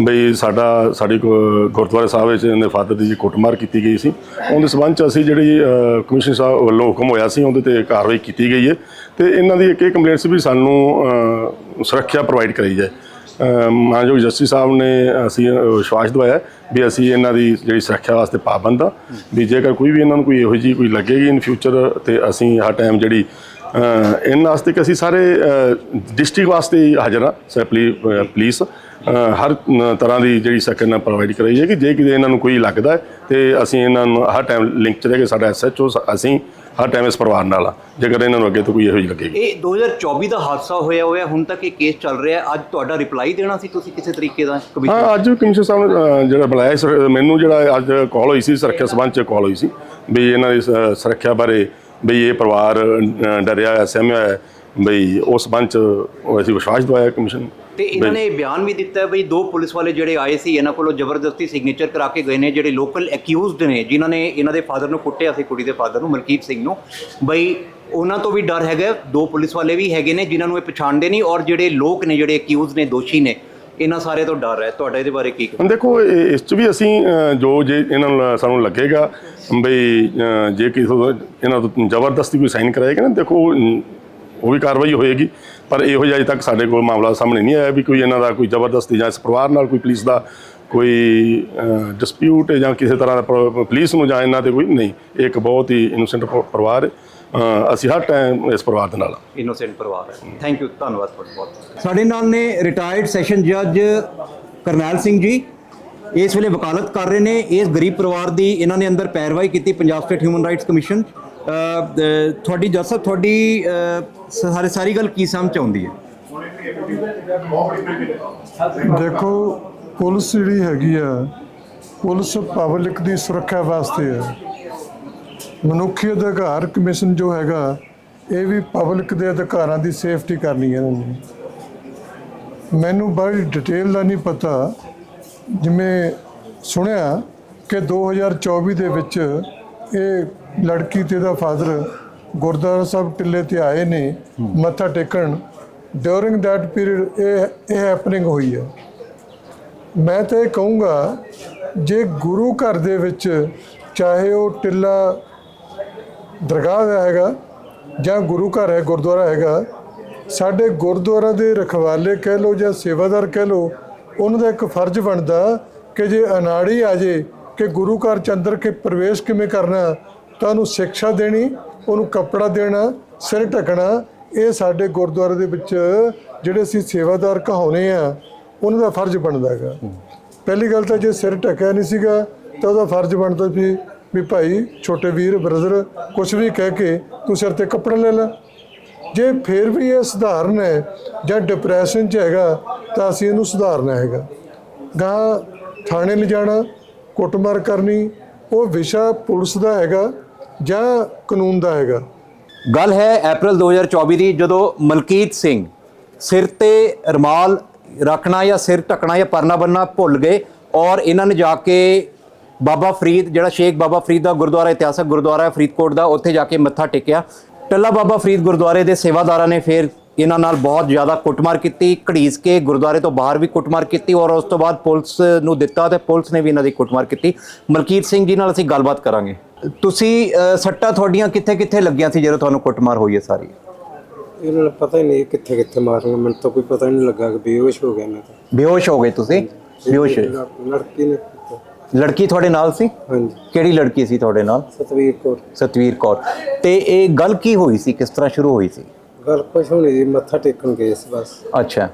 ਬਈ ਸਾਡਾ ਸਾਡੀ ਕੋ- ਗੁਰਦੁਆਰਾ ਸਾਹਿਬ ਵਿੱਚ ਇਹਦੇ ਫਾਦਰ ਦੀ ਜੀ ਕੁੱਟਮਾਰ ਕੀਤੀ ਗਈ ਸੀ। ਉਹਦੇ ਸਬੰਧ ਚ ਅਸੀਂ ਜਿਹੜੀ ਅਹ, ਕਮਿਸ਼ਨ ਸਾਹਿਬ ਵੱਲੋਂ ਹੁਕਮ ਹੋਇਆ ਸੀ ਉਹਦੇ ਤੇ ਕਾਰਵਾਈ ਕੀਤੀ ਗਈ ਹੈ। ਤੇ ਇਹਨਾਂ ਦੀ ਇੱਕ ਇਹ ਕੰਪਲੇਂਟ ਸੀ ਵੀ ਸਾਨੂੰ ਸੁਰੱਖਿਆ ਪ੍ਰੋਵਾਈਡ ਕਰਾਈ ਜਾਏ। ਮਾਨਯੋਗ ਜਸਟਿਸ ਸਾਹਿਬ ਨੇ ਅਸੀਂ ਵਿਸ਼ਵਾਸ ਦਵਾਇਆ ਵੀ ਅਸੀਂ ਇਹਨਾਂ ਦੀ ਜਿਹੜੀ ਸੁਰੱਖਿਆ ਵਾਸਤੇ ਪਾਬੰਦ ਆ। ਵੀ ਜੇਕਰ ਕੋਈ ਵੀ ਇਹਨਾਂ ਨੂੰ ਕੋਈ ਇਹੋ ਜਿਹੀ ਕੋਈ ਲੱਗੇਗੀ ਇਨ ਫਿਊਚਰ ਤੇ ਅਸੀਂ ਹਰ ਟਾਈਮ ਜਿਹੜੀ ਇਹਨਾਂ ਵਾਸਤੇ ਕਿ ਅਸੀਂ ਸਾਰੇ ਡਿਸਟ੍ਰਿਕਟ ਵਾਸਤੇ ਹਾਜ਼ਰ ਹਾਂ ਸੇ ਪੁਲਿਸ ਹਰ ਤਰ੍ਹਾਂ ਦੀ ਜਿਹੜੀ ਸੈਕੰਡ ਪ੍ਰੋਵਾਈਡ ਕਰਾਈ ਕਿ ਜੇ ਕਿਤੇ ਇਹਨਾਂ ਨੂੰ ਕੋਈ ਲੱਗਦਾ ਤੇ ਅਸੀਂ ਇਹਨਾਂ ਨੂੰ ਹਰ ਟਾਈਮ ਲਿੰਕ ਚ ਰਹਿ ਕੇ ਸਾਡਾ ਐਸਐਚਓ ਅਸੀਂ ਹਰ ਟਾਈਮ ਇਸ ਪਰਿਵਾਰ ਨਾਲ ਆ ਜੇਕਰ ਇਹਨਾਂ ਨੂੰ ਅੱਗੇ ਤੋਂ ਕੋਈ ਇਹੋ ਜਿਹੀ ਲੱਗੇਗੀ। ਇਹ 2024 ਦਾ ਹਾਦਸਾ ਹੋਇਆ ਹੋਇਆ ਹੁਣ ਤੱਕ ਇਹ ਕੇਸ ਚੱਲ ਰਿਹਾ ਹੈ। ਅੱਜ ਤੁਹਾਡਾ ਰਿਪਲਾਈ ਦੇਣਾ ਸੀ ਤੁਸੀਂ ਕਿਸੇ ਤਰੀਕੇ ਦਾ ਕਮਿਸ਼ਨ ਹਾਂ ਅੱਜ ਕਮਿਸ਼ਨ ਸਾਹਿਬ ਨੇ ਜਿਹੜਾ ਬੁਲਾਇਆ ਸੀ, ਮੈਨੂੰ ਜਿਹੜਾ ਅੱਜ ਕਾਲ ਹੋਈ ਸੀ ਸੁਰੱਖਿਆ ਸਬੰਧ ਚ ਕਾਲ ਹੋਈ ਸੀ ਵੀ ਇਹਨਾਂ ਦੀ ਸੁਰੱਖਿਆ ਬਾਰੇ ਵੀ ਇਹ ਪਰਿਵਾਰ ਡਰਿਆ ਹੋਇਆ ਸਹਿਮਿਆ ਹੋਇਆ ਹੈ, ਵੀ ਉਸ ਸਬੰਧ ਚ ਉਹ ਅਸੀਂ ਵਿਸ਼ਵਾਸ ਦਵਾਇਆ ਕਮਿਸ਼ਨ ਤੇ ਇਹਨਾਂ ਨੇ ਬਿਆਨ ਵੀ ਦਿੱਤਾ ਬਈ ਦੋ ਪੁਲਿਸ ਵਾਲੇ ਜਿਹੜੇ ਆਏ ਸੀ ਇਹਨਾਂ ਕੋਲੋਂ ਜ਼ਬਰਦਸਤੀ ਸਿਗਨੇਚਰ ਕਰਾ ਕੇ ਗਏ ਨੇ ਜਿਹੜੇ ਲੋਕਲ ਅਕਿਊਜ਼ਡ ਨੇ ਜਿਨ੍ਹਾਂ ਨੇ ਇਹਨਾਂ ਦੇ ਫਾਦਰ ਨੂੰ ਕੁੱਟਿਆ ਸੀ ਕੁੜੀ ਦੇ ਫਾਦਰ ਨੂੰ ਮਲਕੀਤ ਸਿੰਘ ਨੂੰ। ਬਈ ਉਹਨਾਂ ਤੋਂ ਵੀ ਡਰ ਹੈਗਾ। ਦੋ ਪੁਲਿਸ ਵਾਲੇ ਵੀ ਹੈਗੇ ਨੇ ਜਿਨ੍ਹਾਂ ਨੂੰ ਇਹ ਪਛਾਣਦੇ ਨਹੀਂ ਔਰ ਜਿਹੜੇ ਲੋਕ ਨੇ ਜਿਹੜੇ ਅਕਿਊਜ਼ ਨੇ ਦੋਸ਼ੀ ਨੇ ਇਹਨਾਂ ਸਾਰੇ ਤੋਂ ਡਰ ਹੈ। ਤੁਹਾਡਾ ਇਹਦੇ ਬਾਰੇ ਕੀ ਹੁਣ ਦੇਖੋ ਇਸ 'ਚ ਵੀ ਅਸੀਂ ਜੋ ਜੇ ਇਹਨਾਂ ਨੂੰ ਸਾਨੂੰ ਲੱਗੇਗਾ ਬਈ ਜੇ ਕਿਸੇ ਇਹਨਾਂ ਤੋਂ ਜ਼ਬਰਦਸਤੀ ਕੋਈ ਸਾਈਨ ਕਰਾਏਗਾ ਨਾ ਦੇਖੋ ਉਹ ਵੀ ਕਾਰਵਾਈ ਹੋਏਗੀ। ਪਰ ਇਹੋ ਜਿਹਾ ਅਜੇ ਤੱਕ ਸਾਡੇ ਕੋਲ ਮਾਮਲਾ ਸਾਹਮਣੇ ਨਹੀਂ ਆਇਆ ਵੀ ਕੋਈ ਇਹਨਾਂ ਦਾ ਕੋਈ ਜ਼ਬਰਦਸਤੀ ਜਾਂ ਇਸ ਪਰਿਵਾਰ ਨਾਲ ਕੋਈ ਪੁਲਿਸ ਦਾ ਕੋਈ ਡਿਸਪਿਊਟ ਜਾਂ ਕਿਸੇ ਤਰ੍ਹਾਂ ਦਾ ਪੁਲਿਸ ਨੂੰ ਜਾਂ ਇਹਨਾਂ ਤੇ ਕੋਈ ਨਹੀਂ ਇਹ ਇੱਕ ਬਹੁਤ ਹੀ ਇਨੋਸੈਂਟ ਪਰਿਵਾਰ ਹੈ। ਅਸੀਂ ਹਰ ਟਾਈਮ ਇਸ ਪਰਿਵਾਰ ਦੇ ਨਾਲ ਇਨੋਸੈਂਟ ਪਰਿਵਾਰ ਹੈ। ਥੈਂਕ ਯੂ ਧੰਨਵਾਦ ਤੁਹਾਡਾ ਬਹੁਤ ਸਾਡੇ ਨਾਲ ਨੇ ਰਿਟਾਇਰਡ ਸੈਸ਼ਨ ਜੱਜ ਕਰਨੈਲ ਸਿੰਘ ਜੀ। ਇਸ ਵੇਲੇ ਵਕਾਲਤ ਕਰ ਰਹੇ ਨੇ। ਇਸ ਗਰੀਬ ਪਰਿਵਾਰ ਦੀ ਇਹਨਾਂ ਨੇ ਅੰਦਰ ਪੈਰਵਾਈ ਕੀਤੀ Punjab state human rights commission. ਤੁਹਾਡੀ ਜੱਜ ਸਾਹਿਬ ਤੁਹਾਡੀ ਸਾਰੇ ਸਾਰੀ ਗੱਲ ਕੀ ਸਮਝ ਆਉਂਦੀ ਹੈ? ਦੇਖੋ, ਪੁਲਿਸ ਜਿਹੜੀ ਹੈਗੀ ਆ, ਪੁਲਿਸ ਪਬਲਿਕ ਦੀ ਸੁਰੱਖਿਆ ਵਾਸਤੇ ਹੈ ਮਨੁੱਖੀ ਅਧਿਕਾਰ ਕਮਿਸ਼ਨ ਜੋ ਹੈਗਾ, ਇਹ ਵੀ ਪਬਲਿਕ ਦੇ ਅਧਿਕਾਰਾਂ ਦੀ ਸੇਫਟੀ ਕਰਨੀ ਹੈ ਇਹਨਾਂ ਨੇ। ਮੈਨੂੰ ਬੜੀ ਡਿਟੇਲ ਦਾ ਨਹੀਂ ਪਤਾ, ਜਿਵੇਂ ਸੁਣਿਆ ਕਿ 2024 ਦੇ ਵਿੱਚ ਇਹ ਲੜਕੀ ਤੇ ਦਾ ਫਾਦਰ ਗੁਰਦੁਆਰਾ ਸਾਹਿਬ ਟਿੱਲੇ ਤੇ ਆਏ ਨੇ, ਮੱਥਾ ਟੇਕਣ। ਡਿਊਰਿੰਗ ਦੈਟ ਪੀਰੀਅਡ ਇਹ ਇਹ ਹੈਪਨਿੰਗ ਹੋਈ ਹੈ ਮੈਂ ਤਾਂ ਇਹ ਕਹੂੰਗਾ, ਜੇ ਗੁਰੂ ਘਰ ਦੇ ਵਿੱਚ ਚਾਹੇ ਉਹ ਟਿੱਲਾ ਦਰਗਾਹ ਦਾ ਹੈਗਾ ਜਾਂ ਗੁਰੂ ਘਰ ਹੈ, ਗੁਰਦੁਆਰਾ ਹੈਗਾ, ਸਾਡੇ ਗੁਰਦੁਆਰਾ ਦੇ ਰਖਵਾਲੇ ਕਹਿ ਲੋ ਜਾਂ ਸੇਵਾਦਾਰ ਕਹਿ ਲੋ ਉਹਨਾਂ ਦਾ ਇੱਕ ਫਰਜ਼ ਬਣਦਾ ਕਿ ਜੇ ਅਨਾੜੀ ਆ ਜੇ, ਕਿ ਗੁਰੂ ਘਰ ਚ ਅੰਦਰ ਕੇ ਪ੍ਰਵੇਸ਼ ਕਿਵੇਂ ਕਰਨਾ ਤਾਂ ਉਹਨੂੰ ਸਿੱਖਿਆ ਦੇਣੀ, ਉਹਨੂੰ ਕੱਪੜਾ ਦੇਣਾ, ਸਿਰ ਢਕਣਾ, ਇਹ ਸਾਡੇ ਗੁਰਦੁਆਰੇ ਦੇ ਵਿੱਚ ਜਿਹੜੇ ਅਸੀਂ ਸੇਵਾਦਾਰ ਕਹਾਉਨੇ ਆ, ਉਹਨਾਂ ਦਾ ਫਰਜ਼ ਬਣਦਾ ਹੈਗਾ। ਪਹਿਲੀ ਗੱਲ ਤਾਂ ਜੇ ਸਿਰ ਢੱਕਿਆ ਨਹੀਂ ਸੀਗਾ, ਤਾਂ ਉਹਦਾ ਫਰਜ਼ ਬਣਦਾ ਵੀ ਵੀ ਭਾਈ ਛੋਟੇ ਵੀਰ, ਬ੍ਰਦਰ ਕੁਝ ਵੀ ਕਹਿ ਕੇ ਤੂੰ ਸਿਰ ਤੇ ਕੱਪੜਾ ਲੈ ਲੈ। ਜੇ ਫਿਰ ਵੀ ਇਹ ਸੁਧਾਰਨ ਹੈ ਜਾਂ ਡਿਪਰੈਸ਼ਨ ਚ ਹੈਗਾ, ਤਾਂ ਅਸੀਂ ਇਹਨੂੰ ਸੁਧਾਰਨਾ ਹੈਗਾ। ਗਾਂ ਥਾਣੇ ਲਿਜਾਣਾ, ਕੁੱਟਮਾਰ ਕਰਨੀ, ਉਹ ਵਿਸ਼ਾ ਪੁਲਿਸ ਦਾ ਹੈਗਾ ਜਾਂ ਕਾਨੂੰਨ ਦਾ ਹੈਗਾ? ਗੱਲ ਹੈ ਅਪ੍ਰੈਲ 2024 ਦੀ, ਜਦੋਂ ਮਲਕੀਤ ਸਿੰਘ ਸਿਰ ਤੇ ਰਮਾਲ ਰੱਖਣਾ ਜਾਂ ਸਿਰ ਢੱਕਣਾ ਜਾਂ ਪਰਨਾ ਬੰਨਣਾ ਭੁੱਲ ਗਏ ਔਰ ਇਹਨਾਂ ਨੇ ਜਾ ਕੇ ਬਾਬਾ ਫਰੀਦ, ਜਿਹੜਾ ਸ਼ੇਖ ਬਾਬਾ ਫਰੀਦ ਦਾ ਗੁਰਦੁਆਰਾ, ਇਤਿਹਾਸਕ ਗੁਰਦੁਆਰਾ ਹੈ ਫਰੀਦਕੋਟ ਦਾ, ਉੱਥੇ ਜਾ ਕੇ ਮੱਥਾ ਟੇਕਿਆ। ਟੱਲਾ ਬਾਬਾ ਫਰੀਦ ਗੁਰਦੁਆਰੇ ਦੇ ਸੇਵਾਦਾਰਾਂ ਨੇ ਫਿਰ ਇਹਨਾਂ ਨਾਲ ਬਹੁਤ ਜ਼ਿਆਦਾ ਕੁੱਟਮਾਰ ਕੀਤੀ ਘੜੀਸ ਕੇ ਗੁਰਦੁਆਰੇ ਤੋਂ ਬਾਹਰ ਵੀ ਕੁੱਟਮਾਰ ਕੀਤੀ ਔਰ ਉਸ ਤੋਂ ਬਾਅਦ ਪੁਲਿਸ ਨੂੰ ਦਿੱਤਾ ਤੇ ਪੁਲਿਸ ਨੇ ਵੀ ਇਹਨਾਂ ਦੀ ਕੁੱਟਮਾਰ ਕੀਤੀ। ਮਲਕੀਤ ਸਿੰਘ ਜੀ ਨਾਲ ਅਸੀਂ ਗੱਲਬਾਤ ਕਰਾਂਗੇ। ਤੁਸੀਂ ਸੱਟਾਂ ਤੁਹਾਡੀਆਂ ਕਿੱਥੇ ਕਿੱਥੇ ਲੱਗੀਆਂ ਸੀ ਜਦੋਂ ਤੁਹਾਨੂੰ ਕੁੱਟਮਾਰ ਹੋਈ ਹੈ ਸਾਰੀ? ਇਹਨਾਂ ਨੂੰ ਪਤਾ ਹੀ ਨਹੀਂ ਕਿੱਥੇ ਕਿੱਥੇ ਮਾਰਨਗੇ ਮੈਨੂੰ ਤਾਂ ਕੋਈ ਪਤਾ ਹੀ ਨਹੀਂ ਲੱਗਾ ਕਿ ਬੇਹੋਸ਼ ਹੋ ਗਿਆ ਮੈਂ ਤਾਂ। ਬੇਹੋਸ਼ ਹੋ ਗਏ ਤੁਸੀਂ? ਬੇਹੋਸ਼ ਲੜ- ਲੜਕੀ ਨੇ। ਲੜਕੀ ਤੁਹਾਡੇ ਨਾਲ ਸੀ? ਹਾਂਜੀ। ਕਿਹੜੀ ਲੜਕੀ ਸੀ ਤੁਹਾਡੇ ਨਾਲ? ਸਤਵੀਰ ਕੌਰ। ਸਤਵੀਰ ਕੌਰ। ਤੇ ਇਹ ਗੱਲ ਕੀ ਹੋਈ ਸੀ? ਕਿਸ ਤਰ੍ਹਾਂ ਸ਼ੁਰੂ ਹੋਈ ਸੀ? ਗੱਲ ਕੁਛ ਹੋਣੀ ਜੀ ਮੱਥਾ ਟੇਕਣ ਗਏ ਸੀ ਬਸ। ਅੱਛਾ।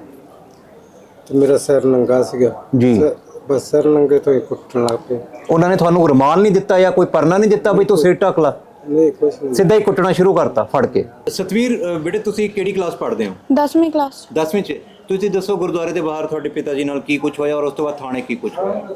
ਤੇ ਮੇਰਾ ਸਿਰ ਨੰਗਾ ਸੀਗਾ। ਜੀ। ਬਸ ਸਿਰ ਨੰਗੇ ਤੋਂ ਹੀ ਕੁੱਟਣ ਲੱਗ ਪਏ। ਉਹਨਾਂ ਨੇ ਤੁਹਾਨੂੰ ਰੁਮਾਲ ਨਹੀਂ ਦਿੱਤਾ ਜਾਂ ਕੋਈ ਪਰਨਾ ਨਹੀਂ ਦਿੱਤਾ ਵੀ ਤੂੰ ਸਿਰ ਢੱਕ ਲਾ? ਨਹੀਂ ਕੁਛ ਨਹੀਂ। ਸਿੱਧਾ ਹੀ ਕੁੱਟਣਾ ਸ਼ੁਰੂ ਕਰਤਾ ਫੜ ਕੇ। ਸਤਵੀਰ ਬੇਟੇ ਤੁਸੀਂ ਕਿਹੜੀ ਕਲਾਸ ਪੜ੍ਹਦੇ ਹੋ? 10ਵੀਂ ਕਲਾਸ। 10ਵੀਂ ਚ। ਤੁਸੀਂ ਦੱਸੋ ਗੁਰਦੁਆਰੇ ਦੇ ਬਾਹਰ ਤੁਹਾਡੇ ਪਿਤਾ ਜੀ ਨਾਲ ਕੀ ਕੁਝ ਹੋਇਆ ਔਰ ਉਸ ਤੋਂ ਬਾਅਦ ਥਾਣੇ ਕੀ ਕੁਝ ਹੋਇਆ?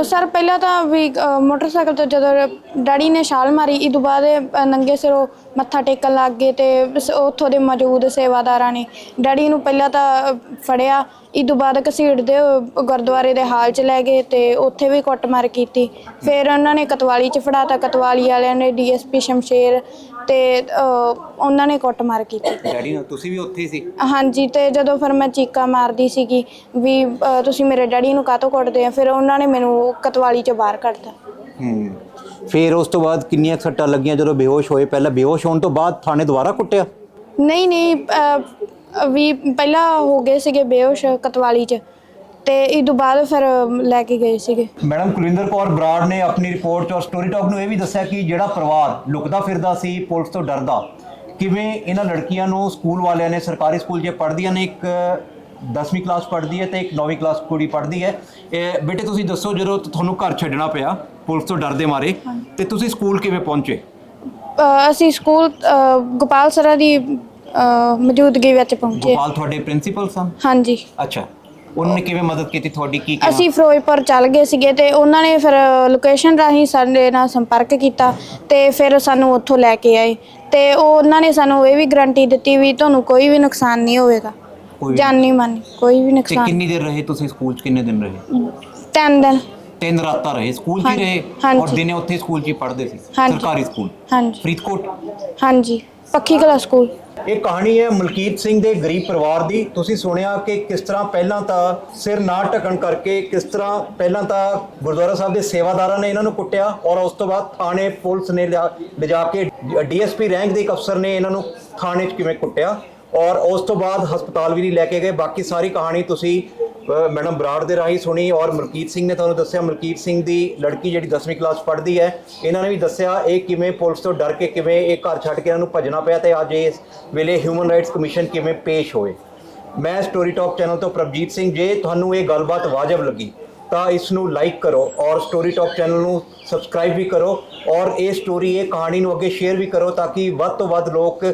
ਅ, ਸਰ ਪਹਿਲਾਂ ਤਾਂ ਵੀ ਅ, ਮੋਟਰਸਾਈਕਲ ਤੋਂ ਜਦੋਂ ਡੈਡੀ ਨੇ ਛਾਲ ਮਾਰੀ ਇਹ ਤੋਂ ਬਾਅਦ ਇਹ, ਅ, ਨੰਗੇ ਸਿਰੋਂ ਮੱਥਾ ਟੇਕਣ ਲੱਗ ਗਏ ਤੇ ਸ- ਉੱਥੋਂ ਦੇ ਮੌਜੂਦ ਸੇਵਾਦਾਰਾਂ ਨੇ। ਡੈਡੀ ਨੂੰ ਪਹਿਲਾਂ ਤਾਂ ਅ, ਫੜਿਆ ਇਹ ਤੋਂ ਬਾਅਦ ਘਸੀੜਦੇ ਅ, ਗੁਰਦੁਆਰੇ ਦੇ ਹਾਲ 'ਚ ਲੈ ਗਏ ਤੇ ਉੱਥੇ ਵੀ ਕੁੱਟਮਾਰ ਕੀਤੀ। ਫਿਰ ਉਹਨਾਂ ਨੇ ਕਤਵਾਲੀ 'ਚ ਫੜਾਤਾ ਕਤਵਾਲੀ ਵਾਲਿਆਂ ਨੇ ਡੀਐਸਪੀ ਸ਼ਮਸ਼ੇਰ ਤੇ ਅ, ਉਹਨਾਂ ਨੇ ਕੁੱਟਮਾਰ ਕੀਤੀ। ਡੈਡੀ ਨਾਲ ਤੁਸੀਂ ਵੀ ਉੱਥੇ ਹੀ ਸੀ? ਹਾਂਜੀ ਤੇ ਜਦੋਂ ਫਿਰ ਮੈਂ ਚੀਕਾਂ ਮਾਰਦੀ ਸੀਗੀ ਵੀ ਅ, ਤੁਸੀਂ ਮੇਰੇ ਡੈਡੀ ਨੂੰ ਕਾਹਤੋਂ ਕੁੱਟਦੇ ਆ? ਫਿਰ ਉਹਨਾਂ ਨੇ ਮੈਨੂੰ ਕਤਵਾਲੀ ਚੋਂ ਬਾਹਰ ਕੱਢਤਾ ਹੂੰ। ਫਿਰ ਉਸ ਤੋਂ ਬਾਅਦ ਕਿੰਨੀਆਂ ਕੁ ਸੱਟਾਂ ਲੱਗੀਆਂ ਜਦੋਂ ਬੇਹੋਸ਼ ਹੋਏ? ਪਹਿਲਾਂ ਬੇਹੋਸ਼ ਹੋਣ ਤੋਂ ਬਾਅਦ ਥਾਣੇ ਦੁਬਾਰਾ ਕੁੱਟਿਆ? ਨਹੀਂ ਨਹੀਂ ਅ, ਵੀ ਪਹਿਲਾਂ ਹੋ ਗਏ ਸੀਗੇ ਬੇਹੋਸ਼ ਕਤਵਾਲੀ ਚ। ਤੇ ਇਹ ਤੋਂ ਬਾਅਦ ਫਿਰ ਲੈ ਕੇ ਗਏ ਸੀਗੇ। ਮੈਡਮ ਕੁਲਿੰਦਰ ਕੌਰ ਬਰਾੜ ਨੇ ਆਪਣੀ ਰਿਪੋਰਟ 'ਚ ਔਰ ਸਟੋਰੀ ਟਾਕ ਨੂੰ ਇਹ ਵੀ ਦੱਸਿਆ ਕਿ ਜਿਹੜਾ ਪਰਿਵਾਰ ਲੁਕਦਾ ਫਿਰਦਾ ਸੀ ਪੁਲਿਸ ਤੋਂ ਡਰਦਾ ਕਿਵੇਂ ਇਹਨਾਂ ਲੜਕੀਆਂ ਨੂੰ ਸਕੂਲ ਵਾਲਿਆਂ ਨੇ ਸਰਕਾਰੀ ਸਕੂਲ 'ਚ ਪੜ੍ਹਦੀਆਂ ਨੇ ਇੱਕ 10ਵੀਂ ਕਲਾਸ ਪੜ੍ਹਦੀ ਹੈ ਤੇ ਇੱਕ 9ਵੀਂ ਕਲਾਸ ਕੁੜੀ ਪੜ੍ਹਦੀ ਹੈ। ਇਹ ਬੇਟੇ ਤੁਸੀਂ ਦੱਸੋ ਜਦੋਂ ਤੁਹਾਨੂੰ ਘਰ ਛੱਡਣਾ ਪਿਆ ਪੁਲਿਸ ਤੋਂ ਡਰਦੇ ਮਾਰੇ ਤੇ ਤੁਸੀਂ ਸਕੂਲ ਕਿਵੇਂ ਪਹੁੰਚੇ? ਅ, ਅਸੀਂ ਸਕੂਲ ਅ, ਗੋਪਾਲ ਸਰਾ ਦੀ ਅ, ਮੌਜੂਦਗੀ ਵਿੱਚ ਪਹੁੰਚੇ। ਗੋਪਾਲ ਤੁਹਾਡੇ ਪ੍ਰਿੰਸੀਪਲ ਸਨ? ਹਾਂਜੀ। ਅੱਛਾ। ਉਹਨਾਂ ਨੇ ਕਿਵੇਂ ਮਦਦ ਕੀਤੀ? ਤੁਹਾਡੀ ਕੀ ਕਿਹਾ? ਅਸੀਂ ਫਿਰੋਜ਼ਪੁਰ ਚੱਲ ਗਏ ਸੀਗੇ ਤੇ ਉਹਨਾਂ ਨੇ ਫਿਰ ਲੋਕੇਸ਼ਨ ਰਾਹੀਂ ਸਾਡੇ ਨਾਲ ਸੰਪਰਕ ਕੀਤਾ ਤੇ ਫਿਰ ਸਾਨੂੰ ਉੱਥੋਂ ਲੈ ਕੇ ਆਏ। ਤੇ ਉਹ ਉਹਨਾਂ ਨੇ ਸਾਨੂੰ ਇਹ ਵੀ ਗਾਰੰਟੀ ਦਿੱਤੀ ਵੀ ਤੁਹਾਨੂੰ ਕੋਈ ਵੀ ਨੁਕਸਾਨ ਨਹੀਂ ਹੋਵੇਗਾ। ਕੋਈ ਵੀ- ਜਾਨੀ ਮਾਨੀ ਕੋਈ ਵੀ ਤੇ ਨੁਕਸਾਨ। ਕਿੰਨੀ ਦੇਰ ਰਹੇ ਤੁਸੀਂ ਸਕੂਲ 'ਚ? ਕਿੰਨੇ ਦਿਨ ਰਹੇ? ਤਿੰਨ ਦਿਨ। ਤਿੰਨ ਰਾਤਾਂ ਰਹੇ? ਸਕੂਲ 'ਚ ਹੀ ਹਾਂਜੀ, ਰਹੇ? ਹਾਂਜੀ। ਔਰ ਦਿਨੇ ਉੱਥੇ ਸਕੂਲ 'ਚ ਹੀ ਪੜ੍ਹਦੇ ਸੀ? ਹਾਂਜੀ। ਸਰਕਾਰੀ ਸਕੂਲ? ਹਾਂਜੀ। ਫਰੀਦਕੋਟ? ਹਾਂਜੀ। ਪੱਖੀ ਕਲਾ ਸਕੂਲ। ਇਹ ਕਹਾਣੀ ਹੈ ਮਲਕੀਤ ਸਿੰਘ ਦੇ ਗਰੀਬ ਪਰਿਵਾਰ ਦੀ। ਤੁਸੀਂ ਸੁਣਿਆ ਕਿ ਕਿਸ ਤਰ੍ਹਾਂ ਪਹਿਲਾਂ ਤਾਂ ਸਿਰ ਨਾ ਢਕਣ ਕਰਕੇ ਕਿਸ ਤਰ੍ਹਾਂ ਪਹਿਲਾਂ ਤਾਂ ਗੁਰਦੁਆਰਾ ਸਾਹਿਬ ਦੇ ਸੇਵਾਦਾਰਾਂ ਨੇ ਇਹਨਾਂ ਨੂੰ ਕੁੱਟਿਆ ਔਰ ਉਸ ਤੋਂ ਬਾਅਦ ਥਾਣੇ ਪੁਲਿਸ ਨੇ ਲਿਆ- ਲਿਜਾ ਕੇ ਡੀਐਸਪੀ ਰੈਂਕ ਦੇ ਇੱਕ ਅਫਸਰ ਨੇ ਇਹਨਾਂ ਨੂੰ ਥਾਣੇ 'ਚ ਕਿਵੇਂ ਕੁੱਟਿਆ ਔਰ ਉਸ ਤੋਂ ਬਾਅਦ ਹਸਪਤਾਲ ਵੀ ਨਹੀਂ ਲੈ ਕੇ ਗਏ। ਬਾਕੀ ਸਾਰੀ ਕਹਾਣੀ ਤੁਸੀਂ ਮੈਡਮ ਬਰਾੜ ਦੇ ਰਾਹੀਂ ਸੁਣੀ ਔਰ ਮਲਕੀਤ ਸਿੰਘ ਨੇ ਤੁਹਾਨੂੰ ਦੱਸਿਆ, ਮਲਕੀਤ ਸਿੰਘ ਦੀ ਲੜਕੀ ਜਿਹੜੀ 10ਵੀਂ ਕਲਾਸ ਪੜ੍ਹਦੀ ਹੈ, ਇਹਨਾਂ ਨੇ ਵੀ ਦੱਸਿਆ ਇਹ ਕਿਵੇਂ ਪੁਲਿਸ ਤੋਂ ਡਰ ਕੇ ਕਿਵੇਂ ਇਹ ਘਰ ਛੱਡ ਕੇ ਇਹਨਾਂ ਨੂੰ ਭੱਜਣਾ ਪਿਆ ਤੇ ਅੱਜ ਇਸ ਵੇਲੇ ਹਿਊਮਨ ਰਾਈਟਸ ਕਮਿਸ਼ਨ ਕਿਵੇਂ ਪੇਸ਼ ਹੋਏ। ਮੈਂ ਸਟੋਰੀ ਟਾਕ ਚੈਨਲ ਤੋਂ ਪ੍ਰਭਜੀਤ ਸਿੰਘ, ਜੇ ਤੁਹਾਨੂੰ ਇਹ ਗੱਲਬਾਤ ਵਾਜਬ ਲੱਗੀ, ਤਾਂ ਇਸ ਨੂੰ ਲਾਈਕ ਕਰੋ ਔਰ ਸਟੋਰੀ ਟਾਕ ਚੈਨਲ ਨੂੰ ਸਬਸਕ੍ਰਾਈਬ ਵੀ ਕਰੋ ਔਰ ਇਹ ਸਟੋਰੀ ਇਹ ਕਹਾਣੀ ਨੂੰ ਅੱਗੇ ਸ਼ੇਅਰ ਵੀ ਕਰੋ ਤਾਂ ਕਿ ਵੱਧ ਤੋਂ ਵੱਧ ਲੋਕ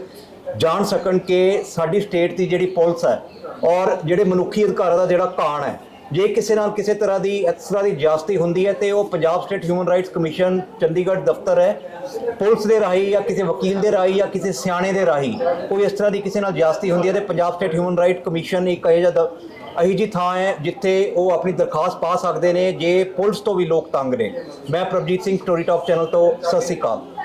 ਜਾਣ ਸਕਣ ਕਿ ਸਾਡੀ ਸਟੇਟ ਦੀ ਜਿਹੜੀ ਪੁਲਿਸ ਹੈ ਔਰ ਜਿਹੜੇ ਮਨੁੱਖੀ ਅਧਿਕਾਰਾਂ ਦਾ ਜਿਹੜਾ ਕਾਣ ਹੈ, ਜੇ ਕਿਸੇ ਨਾਲ ਕਿਸੇ ਤਰ੍ਹਾਂ ਦੀ, ਇਸ ਤਰ੍ਹਾਂ ਦੀ ਜਾਸਤੀ ਹੁੰਦੀ ਹੈ ਤੇ ਉਹ Punjab state human rights commission Chandigarh ਦਫ਼ਤਰ ਹੈ, ਪੁਲਿਸ ਦੇ ਰਾਹੀਂ ਜਾਂ ਕਿਸੇ ਵਕੀਲ ਦੇ ਰਾਹੀਂ ਜਾਂ ਕਿਸੇ ਸਿਆਣੇ ਦੇ ਰਾਹੀਂ ਕੋਈ ਇਸ ਤਰ੍ਹਾਂ ਦੀ ਕਿਸੇ ਨਾਲ ਜਾਸਤੀ ਹੁੰਦੀ ਹੈ ਤੇ Punjab state human right commission ਇੱਕ ਇਹੋ ਜਿਹਾ ਦ- ਇਹੀ ਜੀ ਥਾਂ ਹੈ ਜਿੱਥੇ ਉਹ ਆਪਣੀ ਦਰਖਾਸਤ ਪਾ ਸਕਦੇ ਨੇ ਜੇ ਪੁਲਿਸ ਤੋਂ ਵੀ ਲੋਕ ਤੰਗ ਨੇ। ਮੈਂ Prabhjeet Singh, story talk channel ਤੋਂ, ਸਤਿ ਸ਼੍ਰੀ ਅਕਾਲ।